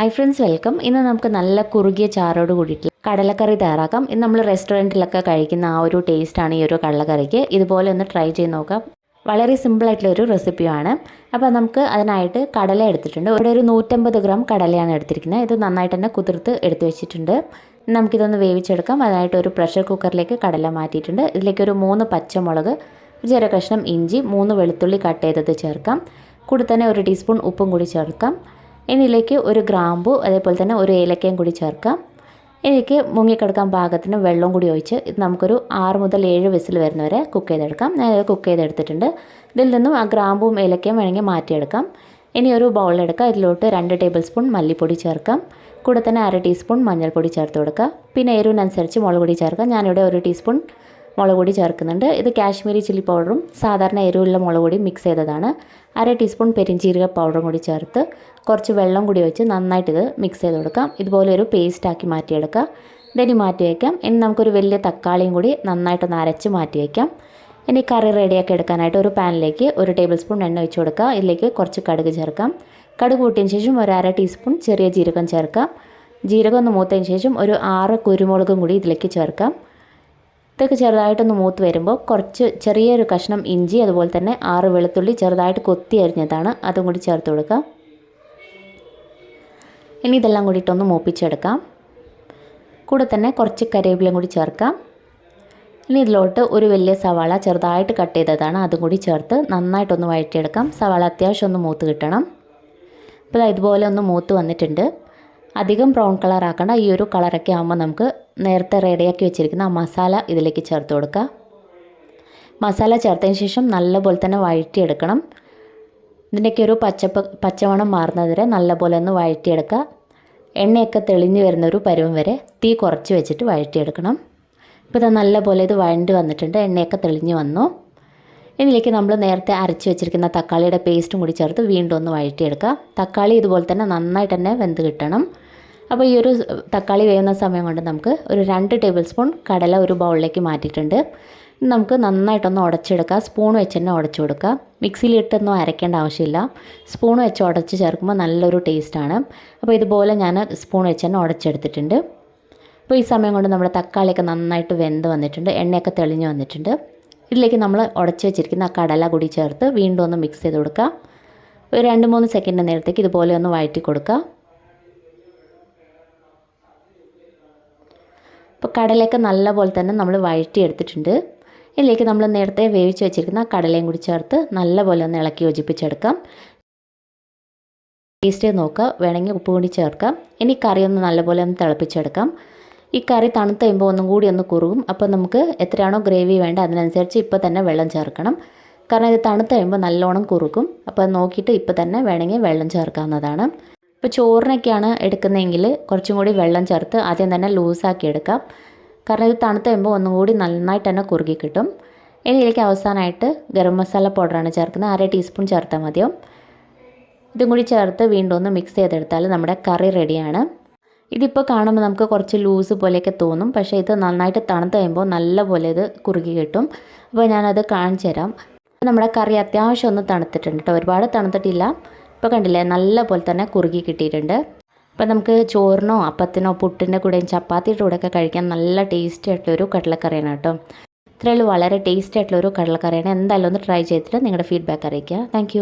Hi friends welcome ഇന്ന് നമുക്ക് നല്ല കുറുകിയ ചാറോട് കൂടിയിട്ട് കടലക്കറി തയ്യാറാക്കാം. ഇന്ന് നമ്മൾ റെസ്റ്റോറന്റിലൊക്കെ കഴിക്കുന്ന ആ ഒരു ടേസ്റ്റാണ് ഈ ഒരു കടലക്കറിക്ക്. ഇതുപോലെ ഒന്ന് ട്രൈ ചെയ്ത് നോക്കാം. വളരെ സിമ്പിളായിട്ടുള്ള ഒരു റെസിപ്പിയാണ് അപ്പോൾ നമുക്ക് അതിനായിട്ട് കടല എടുത്തിട്ടുണ്ട്. ഇവിടെ ഒരു നൂറ്റമ്പത് ഗ്രാം കടലയാണ് എടുത്തിരിക്കുന്നത്. ഇത് നന്നായിട്ട് തന്നെ കുതിർത്ത് എടുത്തു വെച്ചിട്ടുണ്ട്. നമുക്കിതൊന്ന് വേവിച്ചെടുക്കാം. അതിനായിട്ട് ഒരു പ്രഷർ കുക്കറിലേക്ക് കടല മാറ്റിയിട്ടുണ്ട്. ഇതിലേക്ക് ഒരു മൂന്ന് പച്ചമുളക് ചെറിയ കഷ്ണം ഇഞ്ചി മൂന്ന് വെളുത്തുള്ളി കട്ട് ചെയ്തത് ചേർക്കാം. കൂടെ തന്നെ ഒരു ടീസ്പൂൺ ഉപ്പും കൂടി ചേർക്കാം. ഇതിലേക്ക് ഒരു ഗ്രാമ്പു അതേപോലെ തന്നെ ഒരു ഏലക്കയും കൂടി ചേർക്കാം. ഇതിലേക്ക് മുങ്ങിക്കിടക്കാൻ പാകത്തിന് വെള്ളം കൂടി ഒഴിച്ച് ഇത് നമുക്കൊരു ആറ് മുതൽ ഏഴ് വിസിൽ വരുന്നവരെ കുക്ക് ചെയ്തെടുക്കാം. ഞാൻ ഇത് കുക്ക് ചെയ്തെടുത്തിട്ടുണ്ട്. ഇതിൽ നിന്നും ആ ഗ്രാമ്പും ഏലക്കയും വേണമെങ്കിൽ മാറ്റിയെടുക്കാം. ഇനി ഒരു ബൗളിലെടുക്കുക ഇതിലോട്ട് രണ്ട് ടേബിൾ സ്പൂൺ മല്ലിപ്പൊടി ചേർക്കാം. കൂടെ തന്നെ അര ടീസ്പൂൺ മഞ്ഞൾപ്പൊടി ചേർത്ത് കൊടുക്കുക പിന്നെ എരിവിനനുസരിച്ച് മുളക് പൊടി ചേർക്കാം. ഞാനിവിടെ ഒരു ടീസ്പൂൺ മുളക് പൊടി ചേർക്കുന്നുണ്ട്. ഇത് കാശ്മീരി ചില്ലി പൗഡറും സാധാരണ എരിവുള്ള മുളക് പൊടി മിക്സ് ചെയ്തതാണ്. അര ടീസ്പൂൺ പെരിഞ്ചീരക പൗഡറും കൂടി ചേർത്ത് കുറച്ച് വെള്ളം കൂടി വെച്ച് നന്നായിട്ട് ഇത് മിക്സ് ചെയ്ത് കൊടുക്കാം. ഇതുപോലെ ഒരു പേസ്റ്റാക്കി മാറ്റിയെടുക്കുക ഇതിനി മാറ്റി വയ്ക്കാം ഇനി നമുക്കൊരു വലിയ തക്കാളിയും കൂടി നന്നായിട്ടൊന്ന് അരച്ച് മാറ്റി വയ്ക്കാം ഇനി കറി റെഡിയാക്കി എടുക്കാനായിട്ട് ഒരു പാനിലേക്ക് ഒരു ടേബിൾ സ്പൂൺ എണ്ണ ഒഴിച്ച് കൊടുക്കുക ഇതിലേക്ക് കുറച്ച് കടുക് ചേർക്കാം. കടുക് കൂട്ടിയതിന് ശേഷം ഒരു അര ടീസ്പൂൺ ചെറിയ ജീരകം ചേർക്കാം. ജീരകം ഒന്ന് മൂത്തതിന് ശേഷം ഒരു ആറ് കുരുമുളകും കൂടി ഇതിലേക്ക് ചേർക്കാം. ഇതൊക്കെ ചെറുതായിട്ടൊന്ന് മൂത്ത് വരുമ്പോൾ കുറച്ച് ചെറിയൊരു കഷ്ണം ഇഞ്ചി അതുപോലെ തന്നെ ആറ് വെളുത്തുള്ളി ചെറുതായിട്ട് കൊത്തി അരിഞ്ഞതാണ്. അതും കൂടി ചേർത്ത് കൊടുക്കാം ഇനി ഇതെല്ലാം കൂടിയിട്ടൊന്ന് മൂപ്പിച്ചെടുക്കാം. കൂടെ തന്നെ കുറച്ച് കറിവേപ്പിലയും കൂടി ചേർക്കാം. ഇനി ഇതിലോട്ട് ഒരു വലിയ സവാള ചെറുതായിട്ട് കട്ട് ചെയ്തതാണ്. അതും കൂടി ചേർത്ത് നന്നായിട്ടൊന്ന് വഴറ്റിയെടുക്കാം. സവാള അത്യാവശ്യം ഒന്ന് മൂത്ത് കിട്ടണം. അപ്പോൾ ഇതുപോലെ ഒന്ന് മൂത്ത് വന്നിട്ടുണ്ട്. അധികം ബ്രൗൺ കളർ ആക്കണ്ട. ഈ ഒരു കളറൊക്കെ ആകുമ്പോൾ നമുക്ക് നേരത്തെ റെഡിയാക്കി വെച്ചിരിക്കുന്ന ആ മസാല ഇതിലേക്ക് ചേർത്ത് കൊടുക്കുക മസാല ചേർത്തതിന് ശേഷം നല്ലപോലെ തന്നെ വഴറ്റിയെടുക്കണം. ഇതിന്റെയൊക്കെ ഒരു പച്ചപ്പ് പച്ചമണം മാറുന്നത് നല്ലപോലെ ഒന്ന് വഴറ്റിയെടുക്കുക. എണ്ണയൊക്കെ തെളിഞ്ഞ് വരുന്ന ഒരു പരുവം വരെ തീ കുറച്ച് വെച്ചിട്ട് വഴറ്റിയെടുക്കണം. ഇപ്പോൾ ഇത് നല്ലപോലെ ഇത് വഴണ്ട് വന്നിട്ടുണ്ട്. എണ്ണയൊക്കെ തെളിഞ്ഞ് വന്നു. ഇതിലേക്ക് നമ്മൾ നേരത്തെ അരച്ച് വെച്ചിരിക്കുന്ന തക്കാളിയുടെ പേസ്റ്റും കൂടി ചേർത്ത് വീണ്ടും ഒന്ന് വഴറ്റിയെടുക്കുക. തക്കാളി ഇതുപോലെ തന്നെ നന്നായിട്ട് തന്നെ വെന്ത് കിട്ടണം. അപ്പോൾ ഈ ഒരു തക്കാളി വേവുന്ന സമയം കൊണ്ട് നമുക്ക് ഒരു രണ്ട് ടേബിൾ സ്പൂൺ കടല ഒരു ബൗളിലേക്ക് മാറ്റിയിട്ടുണ്ട്. നമുക്ക് നന്നായിട്ടൊന്ന് ഉടച്ചെടുക്കുക സ്പൂൺ വെച്ച് തന്നെ ഉടച്ചു കൊടുക്കുക മിക്സിയിലിട്ടൊന്നും അരയ്ക്കേണ്ട ആവശ്യമില്ല. സ്പൂൺ വെച്ച് ഉടച്ച് ചേർക്കുമ്പോൾ നല്ലൊരു ടേസ്റ്റാണ് അപ്പോൾ ഇതുപോലെ ഞാൻ സ്പൂൺ വെച്ച് തന്നെ ഉടച്ചെടുത്തിട്ടുണ്ട്. അപ്പോൾ ഈ സമയം കൊണ്ട് നമ്മുടെ തക്കാളിയൊക്കെ നന്നായിട്ട് വെന്ത് വന്നിട്ടുണ്ട്. എണ്ണയൊക്കെ തെളിഞ്ഞ് വന്നിട്ടുണ്ട്. ഇതിലേക്ക് നമ്മൾ ഉടച്ച് വെച്ചിരിക്കുന്ന ആ കടല കൂടി ചേർത്ത് വീണ്ടും ഒന്ന് മിക്സ് ചെയ്ത് കൊടുക്കുക ഒരു രണ്ട് മൂന്ന് സെക്കൻഡ് നേരത്തേക്ക് ഇതുപോലെ ഒന്ന് വഴറ്റി കൊടുക്കുക അപ്പോൾ കടലയൊക്കെ നല്ലപോലെ തന്നെ നമ്മൾ വഴറ്റി എടുത്തിട്ടുണ്ട് ഇതിലേക്ക് നമ്മൾ നേരത്തെ വേവിച്ച് വെച്ചിരിക്കുന്ന കടലയും കൂടി ചേർത്ത് നല്ലപോലെ ഒന്ന് ഇളക്കി യോജിപ്പിച്ചെടുക്കാം. ടേസ്റ്റ് നോക്കുക വേണമെങ്കിൽ ഉപ്പ് കൂടി ചേർക്കാം. ഇനി കറി ഒന്ന് നല്ലപോലെ ഒന്ന് തിളപ്പിച്ചെടുക്കാം. ഈ കറി തണുത്ത് കഴിയുമ്പോൾ ഒന്നും കൂടി ഒന്ന് കുറുകും. അപ്പോൾ നമുക്ക് എത്രയാണോ ഗ്രേവി വേണ്ട അതിനനുസരിച്ച് ഇപ്പോൾ തന്നെ വെള്ളം ചേർക്കണം. കാരണം ഇത് തണുത്ത് കഴിയുമ്പോൾ നല്ലോണം കുറുക്കും അപ്പോൾ നോക്കിയിട്ട് ഇപ്പോൾ തന്നെ വേണമെങ്കിൽ വെള്ളം ചേർക്കാവുന്നതാണ്. ഇപ്പോൾ ചോറിനൊക്കെയാണ് എടുക്കുന്നതെങ്കിൽ കുറച്ചും കൂടി വെള്ളം ചേർത്ത് ആദ്യം തന്നെ ലൂസാക്കി എടുക്കാം. കാരണം ഇത് തണുത്ത് കഴിയുമ്പോൾ ഒന്നും കൂടി നന്നായിട്ട് തന്നെ കുറുകി കിട്ടും. ഇനി ഇതിലേക്ക് അവസാനമായിട്ട് ഗരം മസാല പൗഡറാണ് ചേർക്കുന്നത്. അര ടീസ്പൂൺ ചേർത്താൽ മതിയും ഇതും കൂടി ചേർത്ത് വീണ്ടും ഒന്ന് മിക്സ് ചെയ്തെടുത്താൽ നമ്മുടെ കറി റെഡിയാണ്. ഇതിപ്പോൾ കാണുമ്പോൾ നമുക്ക് കുറച്ച് ലൂസ് പോലെയൊക്കെ തോന്നും. പക്ഷേ ഇത് നന്നായിട്ട് തണുത്ത് കഴിയുമ്പോൾ നല്ല പോലെ ഇത് കുറുകി കിട്ടും. അപ്പോൾ ഞാനത് കാണിച്ചു തരാം നമ്മുടെ കറി അത്യാവശ്യം ഒന്ന് തണുത്തിട്ടുണ്ട് കേട്ടോ. ഒരുപാട് തണുത്തിട്ടില്ല. ഇപ്പോൾ കണ്ടില്ലേ നല്ല പോലെ തന്നെ കുറുകി കിട്ടിയിട്ടുണ്ട്. അപ്പോൾ നമുക്ക് ചോറിനോ അപ്പത്തിനോ പുട്ടിന്റെ കൂടെയും ചപ്പാത്തിയുടെ കൂടെയൊക്കെ കഴിക്കാൻ നല്ല ടേസ്റ്റി ആയിട്ടുള്ളൊരു കടലക്കറിയാണ് കേട്ടോ. ഇത്രയുള്ളൂ വളരെ ടേസ്റ്റി ആയിട്ടുള്ളൊരു കടലക്കറിയാണ്. എന്തായാലും ഒന്ന് ട്രൈ ചെയ്തിട്ട് നിങ്ങളുടെ ഫീഡ്ബാക്ക് അറിയിക്കുക. താങ്ക്